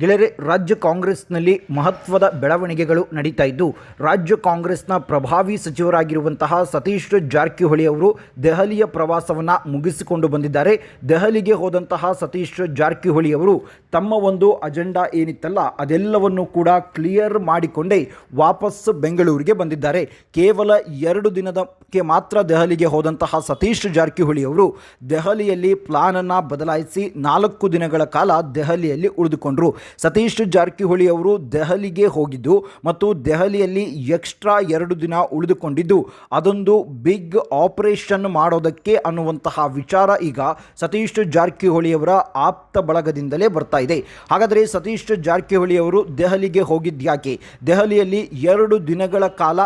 ಗೆಳೆಯರೆ, ರಾಜ್ಯ ಕಾಂಗ್ರೆಸ್ನಲ್ಲಿ ಮಹತ್ವದ ಬೆಳವಣಿಗೆಗಳು ನಡೀತಾ ಇದ್ದು, ರಾಜ್ಯ ಕಾಂಗ್ರೆಸ್ನ ಪ್ರಭಾವಿ ಸಚಿವರಾಗಿರುವಂತಹ ಸತೀಶ್ ಜಾರಕಿಹೊಳಿ ಅವರು ದೆಹಲಿಯ ಪ್ರವಾಸವನ್ನು ಮುಗಿಸಿಕೊಂಡು ಬಂದಿದ್ದಾರೆ. ದೆಹಲಿಗೆ ಹೋದಂತಹ ಸತೀಶ್ ಜಾರಕಿಹೊಳಿ ಅವರು ತಮ್ಮ ಒಂದು ಅಜೆಂಡಾ ಏನಿತ್ತಲ್ಲ, ಅದೆಲ್ಲವನ್ನು ಕೂಡ ಕ್ಲಿಯರ್ ಮಾಡಿಕೊಂಡೇ ವಾಪಸ್ ಬೆಂಗಳೂರಿಗೆ ಬಂದಿದ್ದಾರೆ. ಕೇವಲ ಎರಡು ದಿನದಕ್ಕೆ ಮಾತ್ರ ದೆಹಲಿಗೆ ಹೋದಂತಹ ಸತೀಶ್ ಜಾರಕಿಹೊಳಿ ಅವರು ದೆಹಲಿಯಲ್ಲಿ ಪ್ಲಾನನ್ನು ಬದಲಾಯಿಸಿ ನಾಲ್ಕು ದಿನಗಳ ಕಾಲ ದೆಹಲಿಯಲ್ಲಿ ಉಳಿದುಕೊಂಡರು. ಸತೀಶ್ ಜಾರಕಿಹೊಳಿ ಅವರು ದೆಹಲಿಗೆ ಹೋಗಿದ್ದು ಮತ್ತು ದೆಹಲಿಯಲ್ಲಿ ಎಕ್ಸ್ಟ್ರಾ ಎರಡು ದಿನ ಉಳಿದುಕೊಂಡಿದ್ದು, ಅದೊಂದು ಬಿಗ್ ಆಪರೇಷನ್ ಮಾಡೋದಕ್ಕೆ ಅನ್ನುವಂತಹ ವಿಚಾರ ಈಗ ಸತೀಶ್ ಜಾರಕಿಹೊಳಿಯವರ ಆಪ್ತ ಬಳಗದಿಂದಲೇ ಬರ್ತಾ ಇದೆ. ಹಾಗಾದರೆ ಸತೀಶ್ ಜಾರಕಿಹೊಳಿ ಅವರು ದೆಹಲಿಗೆ ಹೋಗಿದ್ಯಾಕೆ ದೆಹಲಿಯಲ್ಲಿ ಎರಡು ದಿನಗಳ ಕಾಲ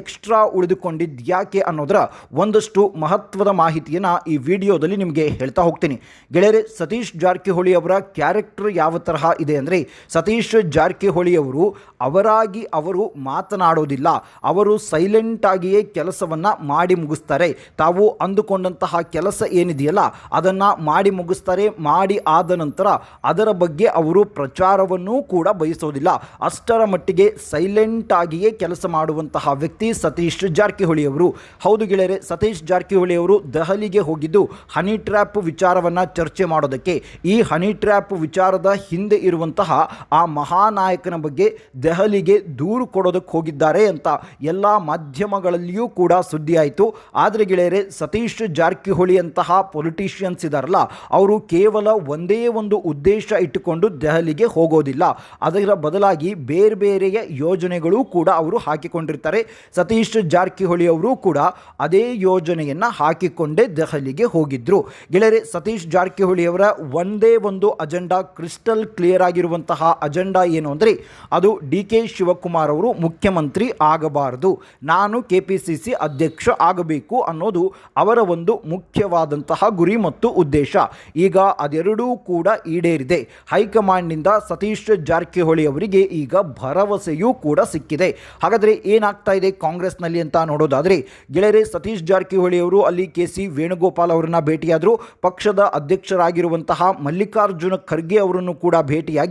ಎಕ್ಸ್ಟ್ರಾ ಉಳಿದುಕೊಂಡಿದ್ಯಾಕೆ ಅನ್ನೋದರ ಒಂದಷ್ಟು ಮಹತ್ವದ ಮಾಹಿತಿಯನ್ನು ಈ ವಿಡಿಯೋದಲ್ಲಿ ನಿಮಗೆ ಹೇಳ್ತಾ ಹೋಗ್ತೀನಿ. ಗೆಳೆಯರೆ, ಸತೀಶ್ ಜಾರಕಿಹೊಳಿ ಅವರ ಕ್ಯಾರೆಕ್ಟರ್ ಯಾವ ತರಹ ಇದೆ ಅಂದರೆ ಸತೀಶ್ ಜಾರಕಿಹೊಳಿ ಅವರು ಅವರಾಗಿ ಅವರು ಮಾತನಾಡೋದಿಲ್ಲ. ಅವರು ಸೈಲೆಂಟ್ ಆಗಿಯೇ ಕೆಲಸವನ್ನು ಮಾಡಿ ಮುಗಿಸ್ತಾರೆ. ತಾವು ಅಂದುಕೊಂಡಂತಹ ಕೆಲಸ ಏನಿದೆಯಲ್ಲ, ಅದನ್ನು ಮಾಡಿ ಮುಗಿಸ್ತಾರೆ, ಮಾಡಿ ಆದ ನಂತರ ಅದರ ಬಗ್ಗೆ ಅವರು ಪ್ರಚಾರವನ್ನೂ ಕೂಡ ಬಯಸೋದಿಲ್ಲ. ಅಷ್ಟರ ಮಟ್ಟಿಗೆ ಸೈಲೆಂಟ್ ಆಗಿಯೇ ಕೆಲಸ ಮಾಡುವಂತಹ ವ್ಯಕ್ತಿ ಸತೀಶ್ ಜಾರಕಿಹೊಳಿ ಅವರು ಹೌದು ಗೆಳೆಯರೆ, ಸತೀಶ್ ಜಾರಕಿಹೊಳಿ ಅವರು ದೆಹಲಿಗೆ ಹೋಗಿದ್ದು ಹನಿ ಟ್ರ್ಯಾಪ್ ವಿಚಾರವನ್ನು ಚರ್ಚೆ ಮಾಡೋದಕ್ಕೆ. ಈ ಹನಿ ಟ್ರ್ಯಾಪ್ ವಿಚಾರದ ಹಿಂದೆ ಇರುವಂತಹ ಆ ಮಹಾನಾಯಕನ ಬಗ್ಗೆ ದೆಹಲಿಗೆ ದೂರು ಕೊಡೋದಕ್ಕೆ ಹೋಗಿದ್ದಾರೆ ಅಂತ ಎಲ್ಲ ಮಾಧ್ಯಮಗಳಲ್ಲಿಯೂ ಕೂಡ ಸುದ್ದಿ ಆಯಿತು ಆದರೆ ಗೆಳೆಯರೆ, ಸತೀಶ್ ಜಾರಕಿಹೊಳಿ ಅಂತಹ ಪೊಲಿಟಿಷಿಯನ್ಸ್ ಇದ್ದಾರಲ್ಲ ಅವರು ಕೇವಲ ಒಂದೇ ಒಂದು ಉದ್ದೇಶ ಇಟ್ಟುಕೊಂಡು ದೆಹಲಿಗೆ ಹೋಗೋದಿಲ್ಲ. ಅದರ ಬದಲಾಗಿ ಬೇರೆ ಬೇರೆಯ ಯೋಜನೆಗಳು ಕೂಡ ಅವರು ಹಾಕಿಕೊಂಡಿರ್ತಾರೆ. ಸತೀಶ್ ಜಾರಕಿಹೊಳಿ ಅವರು ಕೂಡ ಅದೇ ಯೋಜನೆಯನ್ನು ಹಾಕಿಕೊಂಡೇ ದೆಹಲಿಗೆ ಹೋಗಿದ್ರು. ಗೆಳೆಯರೆ, ಸತೀಶ್ ಜಾರಕಿಹೊಳಿ ಅವರ ಒಂದೇ ಒಂದು ಅಜೆಂಡಾ ಕ್ರಿಸ್ಟಲ್ ಕ್ಲಿಯರ್ ಆಗಿರುವಂತಹ ಅಜೆಂಡಾ ಏನು ಅಂದರೆ ಅದು ಡಿ ಕೆ ಶಿವಕುಮಾರ್ ಅವರು ಮುಖ್ಯಮಂತ್ರಿ ಆಗಬಾರದು. ನಾನು ಕೆ ಪಿ ಸಿ ಸಿ ಅಧ್ಯಕ್ಷ ಆಗಬೇಕು ಅನ್ನೋದು ಅವರ ಒಂದು ಮುಖ್ಯವಾದಂತಹ ಗುರಿ ಮತ್ತು ಉದ್ದೇಶ. ಈಗ ಅದೆರಡೂ ಕೂಡ ಈಡೇರಿದೆ. ಹೈಕಮಾಂಡ್ನಿಂದ ಸತೀಶ್ ಜಾರಕಿಹೊಳಿ ಅವರಿಗೆ ಈಗ ಭರವಸೆಯೂ ಕೂಡ ಸಿಕ್ಕಿದೆ. ಹಾಗಾದರೆ ಏನಾಗ್ತಾ ಇದೆ ಕಾಂಗ್ರೆಸ್ನಲ್ಲಿ ಅಂತ ನೋಡೋದಾದರೆ ಗೆಳೆಯರೆ ಸತೀಶ್ ಜಾರಕಿಹೊಳಿ ಅವರು ಅಲ್ಲಿ ಕೆ ಸಿ ವೇಣುಗೋಪಾಲ್ ಅವರನ್ನ ಭೇಟಿಯಾದರು. ಪಕ್ಷದ ಅಧ್ಯಕ್ಷರಾಗಿರುವಂತಹ ಮಲ್ಲಿಕಾರ್ಜುನ ಖರ್ಗೆ ಅವರನ್ನು ಕೂಡ ಭೇಟಿಯಾಗಿ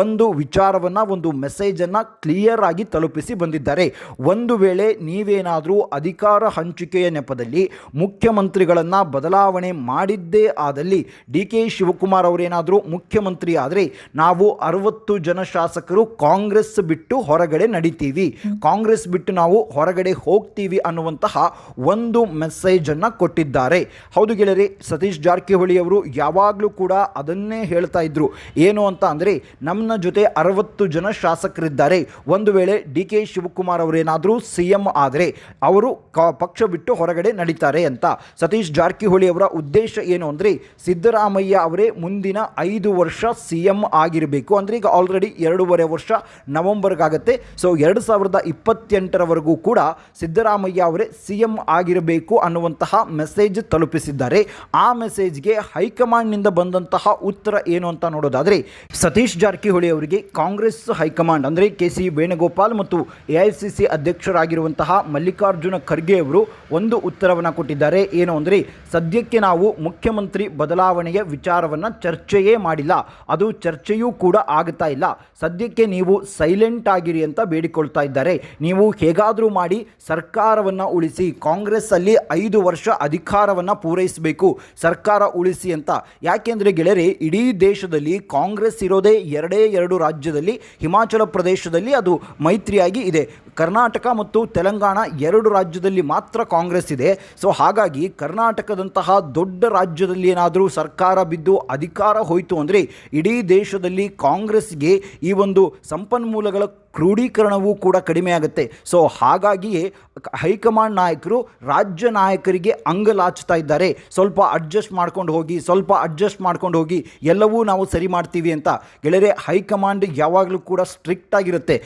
ಒಂದು ವಿಚಾರವನ್ನು, ಒಂದು ಮೆಸೇಜನ್ನು ಕ್ಲಿಯರ್ ಆಗಿ ತಲುಪಿಸಿ ಬಂದಿದ್ದಾರೆ. ಒಂದು ವೇಳೆ ನೀವೇನಾದರೂ ಅಧಿಕಾರ ಹಂಚಿಕೆಯ ನೆಪದಲ್ಲಿ ಮುಖ್ಯಮಂತ್ರಿಗಳನ್ನು ಬದಲಾವಣೆ ಮಾಡಿದ್ದೇ ಆದಲ್ಲಿ ಡಿ ಕೆ ಶಿವಕುಮಾರ್ ಅವರೇನಾದರೂ ಮುಖ್ಯಮಂತ್ರಿ ಆದರೆ ನಾವು ಅರವತ್ತು ಜನ ಶಾಸಕರು ಕಾಂಗ್ರೆಸ್ ಬಿಟ್ಟು ಹೊರಗಡೆ ನಡೀತೀವಿ. ಕಾಂಗ್ರೆಸ್ ಬಿಟ್ಟು ನಾವು ಹೊರಗಡೆ ಹೋಗ್ತೀವಿ ಅನ್ನುವಂತಹ ಒಂದು ಮೆಸೇಜನ್ನು ಕೊಟ್ಟಿದ್ದಾರೆ. ಹೌದು ಗೆಳೆಯರೇ, ಸತೀಶ್ ಜಾರಕಿಹೊಳಿ ಅವರು ಯಾವಾಗಲೂ ಕೂಡ ಅದನ್ನೇ ಹೇಳ್ತಾ ಇದ್ರು. ಏನು ಅಂತ ಅಂದರೆ ನಮ್ಮ ಜೊತೆ ಅರವತ್ತು ಜನ ಶಾಸಕರಿದ್ದಾರೆ. ಒಂದು ವೇಳೆ ಡಿ ಕೆ ಶಿವಕುಮಾರ್ ಅವರೇನಾದರೂ ಸಿ ಎಂ ಆದರೆ ಅವರು ಕ ಪಕ್ಷ ಬಿಟ್ಟು ಹೊರಗಡೆ ನಡೀತಾರೆ ಅಂತ. ಸತೀಶ್ ಜಾರಕಿಹೊಳಿ ಅವರ ಉದ್ದೇಶ ಏನು ಅಂದರೆ ಸಿದ್ದರಾಮಯ್ಯ ಅವರೇ ಮುಂದಿನ ಐದು ವರ್ಷ ಸಿ ಎಂ ಆಗಿರಬೇಕು. ಅಂದರೆ ಈಗ ಆಲ್ರೆಡಿ ಎರಡೂವರೆ ವರ್ಷ ನವೆಂಬರ್ಗಾಗತ್ತೆ. ಸೊ ಎರಡು ಸಾವಿರದ ಇಪ್ಪತ್ತೆಂಟರವರೆಗೂ ಕೂಡ ಸಿದ್ದರಾಮಯ್ಯ ಅವರೇ ಸಿ ಎಂ ಆಗಿರಬೇಕು ಅನ್ನುವಂತಹ ಮೆಸೇಜ್ ತಲುಪಿಸಿದ್ದಾರೆ. ಆ ಮೆಸೇಜ್ಗೆ ಹೈಕಮಾಂಡ್ನಿಂದ ಬಂದಂತಹ ಉತ್ತರ ಏನು ಅಂತ ನೋಡೋದಾದರೆ, ಸತೀಶ್ ಜಾರಕಿಹೊಳಿ ಅವರಿಗೆ ಕಾಂಗ್ರೆಸ್ ಹೈಕಮಾಂಡ್, ಅಂದರೆ ಕೆ ಸಿ ವೇಣುಗೋಪಾಲ್ ಮತ್ತು ಎ ಐ ಸಿ ಸಿ ಅಧ್ಯಕ್ಷರಾಗಿರುವಂತಹ ಮಲ್ಲಿಕಾರ್ಜುನ ಖರ್ಗೆ ಅವರು ಒಂದು ಉತ್ತರವನ್ನು ಕೊಟ್ಟಿದ್ದಾರೆ. ಏನು ಅಂದರೆ, ಸದ್ಯಕ್ಕೆ ನಾವು ಮುಖ್ಯಮಂತ್ರಿ ಬದಲಾವಣೆಯ ವಿಚಾರವನ್ನು ಚರ್ಚೆಯೇ ಮಾಡಿಲ್ಲ. ಅದು ಚರ್ಚೆಯೂ ಕೂಡ ಆಗ್ತಾ ಇಲ್ಲ. ಸದ್ಯಕ್ಕೆ ನೀವು ಸೈಲೆಂಟ್ ಆಗಿರಿ ಅಂತ ಬೇಡಿಕೊಳ್ತಾ ಇದ್ದಾರೆ. ನೀವು ಹೇಗಾದರೂ ಮಾಡಿ ಸರ್ಕಾರವನ್ನು ಉಳಿಸಿ ಕಾಂಗ್ರೆಸ್ ಅಲ್ಲಿ ಐದು ವರ್ಷ ಅಧಿಕಾರವನ್ನು ಪೂರೈಸಬೇಕು, ಸರ್ಕಾರ ಉಳಿಸಿ ಅಂತ. ಯಾಕೆಂದರೆ ಗೆಳೆಯರೆ, ಇಡೀ ದೇಶದಲ್ಲಿ ಕಾಂಗ್ರೆಸ್ ಇರೋದೇ ಎರಡೇ ಎರಡು ರಾಜ್ಯದಲ್ಲಿ, ಹಿಮಾಚಲ ಪ್ರದೇಶದಲ್ಲಿ ಅದು ಮೈತ್ರಿಯಾಗಿ ಇದೆ. ಕರ್ನಾಟಕ ಮತ್ತು ತೆಲಂಗಾಣ ಎರಡು ರಾಜ್ಯದಲ್ಲಿ ಮಾತ್ರ ಕಾಂಗ್ರೆಸ್ ಇದೆ. ಸೊ ಹಾಗಾಗಿ ಕರ್ನಾಟಕದಂತಹ ದೊಡ್ಡ ರಾಜ್ಯದಲ್ಲಿ ಏನಾದರೂ ಸರ್ಕಾರ ಬಿದ್ದು ಅಧಿಕಾರ ಹೋಯಿತು ಅಂದರೆ ಇಡೀ ದೇಶದಲ್ಲಿ ಕಾಂಗ್ರೆಸ್ಗೆ ಈ ಒಂದು ಸಂಪನ್ಮೂಲಗಳ ಕ್ರೋಢೀಕರಣವೂ ಕೂಡ ಕಡಿಮೆ ಆಗುತ್ತೆ. ಸೊ ಹಾಗಾಗಿಯೇ ಹೈಕಮಾಂಡ್ ನಾಯಕರು ರಾಜ್ಯ ನಾಯಕರಿಗೆ ಅಂಗಲಾಚ್ತಾ ಇದ್ದಾರೆ. ಸ್ವಲ್ಪ ಅಡ್ಜಸ್ಟ್ ಮಾಡ್ಕೊಂಡು ಹೋಗಿ, ಸ್ವಲ್ಪ ಅಡ್ಜಸ್ಟ್ ಮಾಡ್ಕೊಂಡು ಹೋಗಿ, ಎಲ್ಲವೂ ನಾವು ಸರಿ ಮಾಡ್ತೀವಿ ಅಂತ. ಗೆಳೆಯರೆ, ಹೈಕಮಾಂಡ್ ಯಾವಾಗಲೂ ಕೂಡ ಸ್ಟ್ರಿಕ್ಟ್ ಆಗಿರುತ್ತೆ.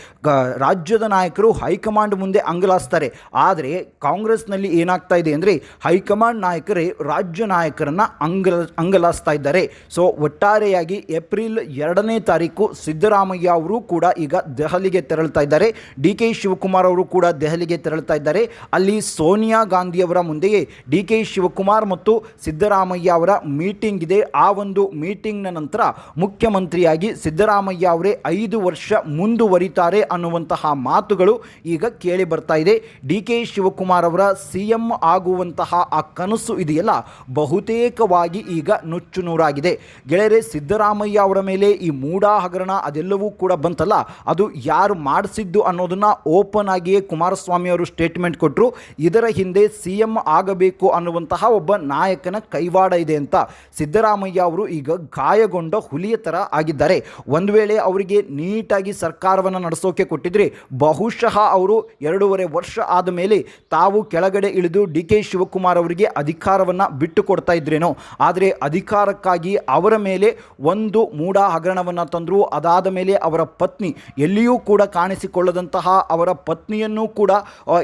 ರಾಜ್ಯದ ನಾಯಕರು ಹೈಕಮಾಂಡ್ ಮುಂದೆ ಅಂಗಲಾಸ್ತಾರೆ ಆದರೆ, ಕಾಂಗ್ರೆಸ್ನಲ್ಲಿ ಏನಾಗ್ತಾ ಇದೆ ಅಂದರೆ, ಹೈಕಮಾಂಡ್ ನಾಯಕರೇ ರಾಜ್ಯ ನಾಯಕರನ್ನು ಅಂಗಲ ಅಂಗಲಾಸ್ತಾ ಇದ್ದಾರೆ. ಸೊ ಒಟ್ಟಾರೆಯಾಗಿ ಏಪ್ರಿಲ್ ಎರಡನೇ ತಾರೀಕು ಸಿದ್ದರಾಮಯ್ಯ ಅವರು ಕೂಡ ಈಗ ದೆಹಲಿಗೆ ದೆಹಲಿಗೆ ತೆರಳ್ತಾ ಇದ್ದಾರೆ. ಡಿ ಕೆ ಶಿವಕುಮಾರ್ ಅವರು ಕೂಡ ದೆಹಲಿಗೆ ತೆರಳ್ತಾ ಇದ್ದಾರೆ. ಅಲ್ಲಿ ಸೋನಿಯಾ ಗಾಂಧಿಯವರ ಮುಂದೆಯೇ ಡಿ ಕೆ ಶಿವಕುಮಾರ್ ಮತ್ತು ಸಿದ್ದರಾಮಯ್ಯ ಅವರ ಮೀಟಿಂಗ್ ಇದೆ. ಆ ಒಂದು ಮೀಟಿಂಗ್ನ ನಂತರ ಮುಖ್ಯಮಂತ್ರಿಯಾಗಿ ಸಿದ್ದರಾಮಯ್ಯ ಅವರೇ ಐದು ವರ್ಷ ಮುಂದುವರಿತಾರೆ ಅನ್ನುವಂತಹ ಮಾತುಗಳು ಈಗ ಕೇಳಿ ಬರ್ತಾ ಇದೆ. ಡಿ ಕೆ ಶಿವಕುಮಾರ್ ಅವರ ಸಿ ಎಂ ಆಗುವಂತಹ ಆ ಕನಸು ಇದೆಯಲ್ಲ? ಬಹುತೇಕವಾಗಿ ಈಗ ನುಚ್ಚು ನೂರಾಗಿದೆ. ಗೆಳೆಯರೆ, ಸಿದ್ದರಾಮಯ್ಯ ಅವರ ಮೇಲೆ ಈ ಮೂಡಾ ಹಗರಣ ಅದೆಲ್ಲವೂ ಕೂಡ ಬಂತಲ್ಲ? ಅದು ಯಾರು ಮಾಡಿಸಿದ್ದು ಅನ್ನೋದನ್ನ ಓಪನ್ ಆಗಿಯೇ ಕುಮಾರಸ್ವಾಮಿ ಅವರು ಸ್ಟೇಟ್ಮೆಂಟ್ ಕೊಟ್ಟರು ಇದರ ಹಿಂದೆ ಸಿ ಎಂ ಆಗಬೇಕು ಅನ್ನುವಂತಹ ಒಬ್ಬ ನಾಯಕನ ಕೈವಾಡ ಇದೆ ಅಂತ ಸಿದ್ದರಾಮಯ್ಯ ಅವರು ಈಗ ಗಾಯಗೊಂಡ ಹುಲಿಯ ಥರ ಆಗಿದ್ದಾರೆ. ಒಂದು ವೇಳೆ ಅವರಿಗೆ ನೀಟಾಗಿ ಸರ್ಕಾರವನ್ನು ನಡೆಸೋಕೆ ಕೊಟ್ಟಿದ್ರೆ ಬಹುಶಃ ಅವರು ಎರಡೂವರೆ ವರ್ಷ ಆದ ಮೇಲೆ ತಾವು ಕೆಳಗಡೆ ಇಳಿದು ಡಿ ಕೆ ಶಿವಕುಮಾರ್ ಅವರಿಗೆ ಅಧಿಕಾರವನ್ನು ಬಿಟ್ಟು ಕೊಡ್ತಾ ಇದ್ರೇನೋ. ಆದರೆ ಅಧಿಕಾರಕ್ಕಾಗಿ ಅವರ ಮೇಲೆ ಒಂದು ಮೂಢ ಹಗರಣವನ್ನು ತಂದರು. ಅದಾದ ಮೇಲೆ ಅವರ ಪತ್ನಿ ಎಲ್ಲಿಯೂ ಕೂಡ ಕಾಣಿಸಿಕೊಳ್ಳದಂತಹ ಅವರ ಪತ್ನಿಯನ್ನು ಕೂಡ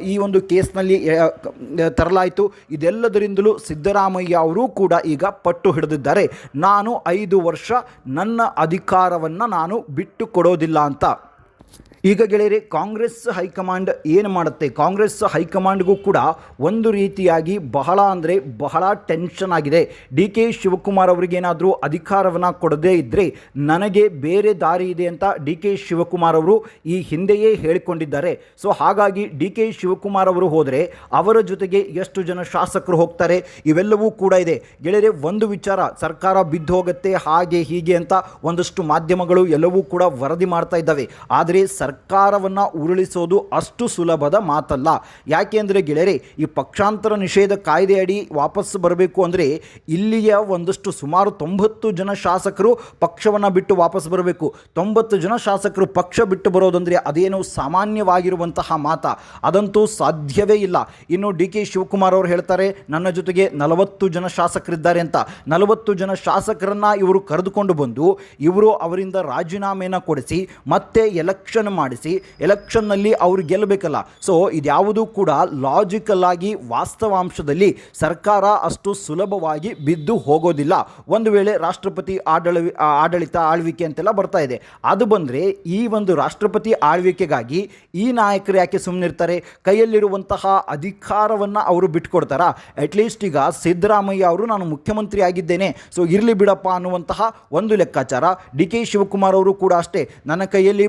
ಈ ಒಂದು ಕೇಸ್ನಲ್ಲಿ ತರಲಾಯಿತು. ಇದೆಲ್ಲದರಿಂದಲೂ ಸಿದ್ದರಾಮಯ್ಯ ಅವರು ಕೂಡ ಈಗ ಪಟ್ಟು ಹಿಡಿದಿದ್ದಾರೆ. ನಾನು ಐದು ವರ್ಷ ನನ್ನ ಅಧಿಕಾರವನ್ನು ನಾನು ಬಿಟ್ಟು ಕೊಡೋದಿಲ್ಲ ಅಂತ. ಈಗ ಗೆಳೆಯರೆ, ಕಾಂಗ್ರೆಸ್ ಹೈಕಮಾಂಡ್ ಏನು ಮಾಡುತ್ತೆ? ಕಾಂಗ್ರೆಸ್ ಹೈಕಮಾಂಡ್ಗೂ ಕೂಡ ಒಂದು ರೀತಿಯಾಗಿ ಬಹಳ ಅಂದರೆ ಬಹಳ ಟೆನ್ಷನ್ ಆಗಿದೆ. ಡಿ ಕೆ ಶಿವಕುಮಾರ್ ಅವರಿಗೇನಾದರೂ ಅಧಿಕಾರವನ್ನು ಕೊಡದೇ ಇದ್ದರೆ ನನಗೆ ಬೇರೆ ದಾರಿ ಇದೆ ಅಂತ ಡಿ ಕೆ ಶಿವಕುಮಾರ್ ಅವರು ಈ ಹಿಂದೆಯೇ ಹೇಳಿಕೊಂಡಿದ್ದಾರೆ. ಸೊ, ಹಾಗಾಗಿ ಡಿ ಕೆ ಶಿವಕುಮಾರ್ ಅವರು ಹೋದರೆ ಅವರ ಜೊತೆಗೆ ಎಷ್ಟು ಜನ ಶಾಸಕರು ಹೋಗ್ತಾರೆ? ಇವೆಲ್ಲವೂ ಕೂಡ ಇದೆ. ಗೆಳೆಯರೆ, ಒಂದು ವಿಚಾರ, ಸರ್ಕಾರ ಬಿದ್ದು ಹೋಗುತ್ತೆ, ಹಾಗೆ ಹೀಗೆ ಅಂತ ಒಂದಷ್ಟು ಮಾಧ್ಯಮಗಳು ಎಲ್ಲವೂ ಕೂಡ ವರದಿ ಮಾಡ್ತಾ ಇದ್ದಾವೆ. ಆದರೆ ಸರ್ಕಾರವನ್ನು ಉರುಳಿಸೋದು ಅಷ್ಟು ಸುಲಭದ ಮಾತಲ್ಲ. ಯಾಕೆ ಅಂದರೆ ಗೆಳೆಯರೆ, ಈ ಪಕ್ಷಾಂತರ ನಿಷೇಧ ಕಾಯ್ದೆ ಅಡಿ ವಾಪಸ್ ಬರಬೇಕು ಅಂದರೆ ಇಲ್ಲಿಯ ಒಂದಷ್ಟು ಸುಮಾರು ತೊಂಬತ್ತು ಜನ ಶಾಸಕರು ಪಕ್ಷವನ್ನು ಬಿಟ್ಟು ವಾಪಸ್ ಬರಬೇಕು. ತೊಂಬತ್ತು ಜನ ಶಾಸಕರು ಪಕ್ಷ ಬಿಟ್ಟು ಬರೋದಂದರೆ ಅದೇನು ಸಾಮಾನ್ಯವಾಗಿರುವಂತಹ ಮಾತ. ಅದಂತೂ ಸಾಧ್ಯವೇ ಇಲ್ಲ. ಇನ್ನು ಡಿ ಕೆ ಶಿವಕುಮಾರ್ ಅವರು ಹೇಳ್ತಾರೆ, ನನ್ನ ಜೊತೆಗೆ ನಲವತ್ತು ಜನ ಶಾಸಕರಿದ್ದಾರೆ ಅಂತ. ನಲವತ್ತು ಜನ ಶಾಸಕರನ್ನು ಇವರು ಕರೆದುಕೊಂಡು ಬಂದು ಇವರು ಅವರಿಂದ ರಾಜೀನಾಮೆಯನ್ನು ಕೊಡಿಸಿ ಮತ್ತೆ ಎಲೆಕ್ಷನ್ ಮಾಡಿಸಿ ಎಲೆಕ್ಷನ್ನಲ್ಲಿ ಅವರು ಗೆಲ್ಲಬೇಕಲ್ಲ. ಸೊ ಇದ್ಯಾವುದೂ ಕೂಡ ಲಾಜಿಕಲ್ ಆಗಿ ವಾಸ್ತವಾಂಶದಲ್ಲಿ ಸರ್ಕಾರ ಅಷ್ಟು ಸುಲಭವಾಗಿ ಬಿದ್ದು ಹೋಗೋದಿಲ್ಲ. ಒಂದು ವೇಳೆ ರಾಷ್ಟ್ರಪತಿ ಆಡಳ ಆಡಳಿತ ಆಳ್ವಿಕೆ ಅಂತೆಲ್ಲ ಬರ್ತಾ ಇದೆ. ಅದು ಬಂದರೆ ಈ ಒಂದು ರಾಷ್ಟ್ರಪತಿ ಆಳ್ವಿಕೆಗಾಗಿ ಈ ನಾಯಕರು ಯಾಕೆ ಸುಮ್ಮನಿರ್ತಾರೆ ಕೈಯಲ್ಲಿರುವಂತಹ ಅಧಿಕಾರವನ್ನು ಅವರು ಬಿಟ್ಕೊಡ್ತಾರಾ? ಅಟ್ಲೀಸ್ಟ್ ಈಗ ಸಿದ್ದರಾಮಯ್ಯ ಅವರು ನಾನು ಮುಖ್ಯಮಂತ್ರಿ ಆಗಿದ್ದೇನೆ. ಸೊ ಇರಲಿ ಬಿಡಪ್ಪ ಅನ್ನುವಂತಹ ಒಂದು ಲೆಕ್ಕಾಚಾರ. ಡಿ ಕೆ ಶಿವಕುಮಾರ್ ಅವರು ಕೂಡ ಅಷ್ಟೇ. ನನ್ನ ಕೈಯಲ್ಲಿ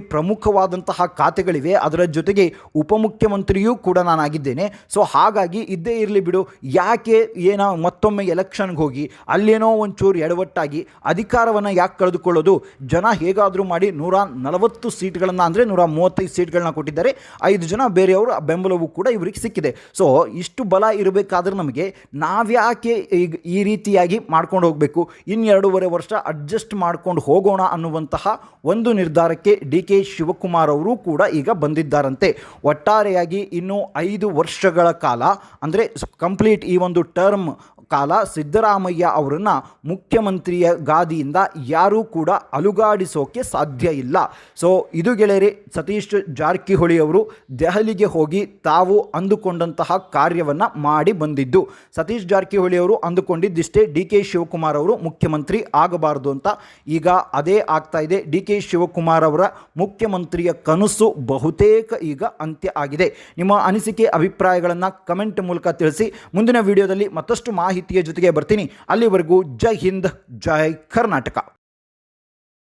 ಪ್ರಮುಖವಾದಂತಹ ಖಾತೆಗಳಿವೆ. ಅದರ ಜೊತೆಗೆ ಉಪಮುಖ್ಯಮಂತ್ರಿಯೂ ಕೂಡ ನಾನಾಗಿದ್ದೇನೆ. ಸೊ ಹಾಗಾಗಿ ಇದ್ದೇ ಇರಲಿ ಬಿಡು. ಯಾಕೆ ಏನೋ ಮತ್ತೊಮ್ಮೆ ಎಲೆಕ್ಷನ್ಗೆ ಹೋಗಿ, ಅಲ್ಲೇನೋ ಒಂಚೂರು ಎಡವಟ್ಟಾಗಿ ಅಧಿಕಾರವನ್ನು ಯಾಕೆ ಕಳೆದುಕೊಳ್ಳೋದು? ಜನ ಹೇಗಾದರೂ ಮಾಡಿ ನೂರ ನಲವತ್ತು ಸೀಟ್ಗಳನ್ನು ಅಂದರೆ ನೂರ ಮೂವತ್ತೈದು ಸೀಟ್ಗಳನ್ನ ಕೊಟ್ಟಿದ್ದಾರೆ. ಐದು ಜನ ಬೇರೆಯವರು ಬೆಂಬಲವೂ ಕೂಡ ಇವರಿಗೆ ಸಿಕ್ಕಿದೆ. ಸೊ ಇಷ್ಟು ಬಲ ಇರಬೇಕಾದ್ರೆ ನಮಗೆ ನಾವ್ಯಾಕೆ ಈಗ ಈ ರೀತಿಯಾಗಿ ಮಾಡ್ಕೊಂಡು ಹೋಗಬೇಕು? ಇನ್ನೆರಡೂವರೆ ವರ್ಷ ಅಡ್ಜಸ್ಟ್ ಮಾಡ್ಕೊಂಡು ಹೋಗೋಣ ಅನ್ನುವಂತಹ ಒಂದು ನಿರ್ಧಾರಕ್ಕೆ ಡಿ ಕೆ ಶಿವಕುಮಾರ್ ಅವರು ಕೂಡ ಈಗ ಬಂದಿದ್ದಾರಂತೆ. ಒಟ್ಟಾರೆಯಾಗಿ ಇನ್ನು ಐದು ವರ್ಷಗಳ ಕಾಲ ಅಂದರೆ ಕಂಪ್ಲೀಟ್ ಈ ಒಂದು ಟರ್ಮ್ ಕಾಲ ಸಿದ್ದರಾಮಯ್ಯ ಅವರನ್ನು ಮುಖ್ಯಮಂತ್ರಿಯ ಗಾದಿಯಿಂದ ಯಾರೂ ಕೂಡ ಅಲುಗಾಡಿಸೋಕೆ ಸಾಧ್ಯ ಇಲ್ಲ. ಸೊ ಇದು ಗೆಳೆಯರೆ, ಸತೀಶ್ ಜಾರಕಿಹೊಳಿ ಅವರು ದೆಹಲಿಗೆ ಹೋಗಿ ತಾವು ಅಂದುಕೊಂಡಂತಹ ಕಾರ್ಯವನ್ನು ಮಾಡಿ ಬಂದಿದ್ದು. ಸತೀಶ್ ಜಾರಕಿಹೊಳಿ ಅವರು ಅಂದುಕೊಂಡಿದ್ದಿಷ್ಟೇ ಡಿ ಕೆ ಶಿವಕುಮಾರ್ ಅವರು ಮುಖ್ಯಮಂತ್ರಿ ಆಗಬಾರದು ಅಂತ. ಈಗ ಅದೇ ಆಗ್ತಾ ಇದೆ ಡಿ ಕೆ ಶಿವಕುಮಾರ್ ಅವರ ಮುಖ್ಯಮಂತ್ರಿಯ ಕನಸು ಬಹುತೇಕ ಈಗ ಅಂತ್ಯ ಆಗಿದೆ. ನಿಮ್ಮ ಅನಿಸಿಕೆ, ಅಭಿಪ್ರಾಯಗಳನ್ನು ಕಮೆಂಟ್ ಮೂಲಕ ತಿಳಿಸಿ. ಮುಂದಿನ ವಿಡಿಯೋದಲ್ಲಿ ಮತ್ತಷ್ಟು ಮಾಹಿತಿಯ ಜೊತೆಗೆ ಬರ್ತೀನಿ. ಅಲ್ಲಿವರೆಗೂ ಜೈ ಹಿಂದ್ ಜೈ ಕರ್ನಾಟಕ.